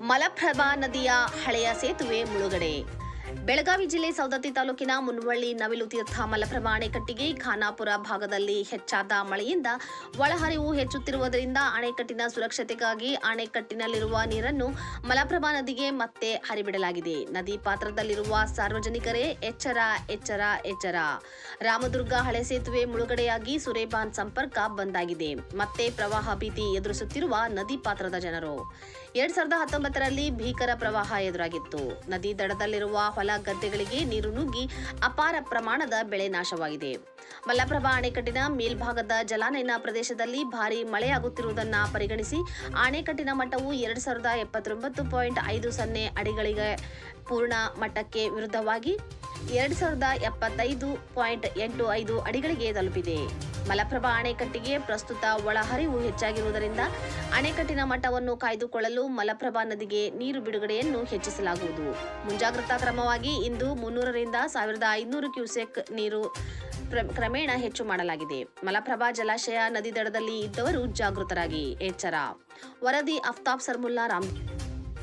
ಮಲಪ್ರಭಾ ನದಿಯ ಹಳೆಯ ಸೇತುವೆ ಮುಳುಗಡೆ. ಬೆಳಗಾವಿ ಜಿಲ್ಲೆ ಸೌದತ್ತಿ ತಾಲೂಕಿನ ಮುನ್ವಳ್ಳಿ ನವಿಲು ತೀರ್ಥ ಮಲಪ್ರಮಾಣೆ ಕಟ್ಟಿಗೆ ಖಾನಾಪುರ ಭಾಗದಲ್ಲಿ ಹೆಚ್ಚಾದ ಮಳೆಯಿಂದ ಒಳಹರಿವು ಹೆಚ್ಚುತ್ತಿರುವುದರಿಂದ ಅಣೆಕಟ್ಟಿನ ಸುರಕ್ಷತೆಗಾಗಿ ಅಣೆಕಟ್ಟಿನಲ್ಲಿರುವ ನೀರನ್ನು ಮಲಪ್ರಭಾ ನದಿಗೆ ಮತ್ತೆ ಹರಿಬಿಡಲಾಗಿದೆ. ನದಿ ಪಾತ್ರದಲ್ಲಿರುವ ಸಾರ್ವಜನಿಕರೇ ಎಚ್ಚರ ಎಚ್ಚರ ಎಚ್ಚರ. ರಾಮದುರ್ಗ ಹಳೆ ಸೇತುವೆ ಮುಳುಗಡೆಯಾಗಿ ಸುರೇಬಾನ್ ಸಂಪರ್ಕ ಬಂದಾಗಿದೆ. ಮತ್ತೆ ಪ್ರವಾಹ ಭೀತಿ ಎದುರಿಸುತ್ತಿರುವ ನದಿ ಪಾತ್ರದ ಜನರು. ಎರಡ್ ಸಾವಿರದ ಹತ್ತೊಂಬತ್ತರಲ್ಲಿ ಭೀಕರ ಪ್ರವಾಹ ಎದುರಾಗಿತ್ತು. ನದಿ ದಡದಲ್ಲಿರುವ ಹೊಲ ಗದ್ದೆಗಳಿಗೆ ನೀರು ನುಗ್ಗಿ ಅಪಾರ ಪ್ರಮಾಣದ ಬೆಳೆ ನಾಶವಾಗಿದೆ. ಮಲ್ಲಪ್ರಭಾ ಅಣೆಕಟ್ಟಿನ ಮೇಲ್ಭಾಗದ ಜಲಾನಯನ ಪ್ರದೇಶದಲ್ಲಿ ಭಾರಿ ಮಳೆಯಾಗುತ್ತಿರುವುದನ್ನು ಪರಿಗಣಿಸಿ ಅಣೆಕಟ್ಟಿನ ಮಟ್ಟವು ಎರಡು ಸಾವಿರದ ಎಪ್ಪತ್ತೊಂಬತ್ತು ಪಾಯಿಂಟ್ ಐದು ಸೊನ್ನೆ ಅಡಿಗಳಿಗೆ ಪೂರ್ಣ ಮಟ್ಟಕ್ಕೆ ವಿರುದ್ಧವಾಗಿ ಎರಡು ಸಾವಿರದ ಎಪ್ಪತ್ತೈದು ಪಾಯಿಂಟ್ ಎಂಟು ಐದು ಅಡಿಗಳಿಗೆ ತಲುಪಿದೆ. ಮಲಪ್ರಭಾ ಅಣೆಕಟ್ಟಿಗೆ ಪ್ರಸ್ತುತ ಒಳಹರಿವು ಹೆಚ್ಚಾಗಿರುವುದರಿಂದ ಅಣೆಕಟ್ಟಿನ ಮಟ್ಟವನ್ನು ಕಾಯ್ದುಕೊಳ್ಳಲು ಮಲಪ್ರಭಾ ನದಿಗೆ ನೀರು ಬಿಡುಗಡೆಯನ್ನು ಹೆಚ್ಚಿಸಲಾಗುವುದು. ಮುಂಜಾಗ್ರತಾ ಕ್ರಮವಾಗಿ ಇಂದು ಮುನ್ನೂರರಿಂದ ಸಾವಿರದ ಐನೂರು ಕ್ಯೂಸೆಕ್ ನೀರು ಕ್ರಮೇಣ ಹೆಚ್ಚು ಮಾಡಲಾಗಿದೆ. ಮಲಪ್ರಭಾ ಜಲಾಶಯ ನದಿ ದಡದಲ್ಲಿ ಇದ್ದವರು ಜಾಗೃತರಾಗಿ. ಎಚ್ಚರ. ವರದಿ ಅಫ್ತಾಬ್ ಸರ್ಮುಲ್ಲಾ, ರಾಮ್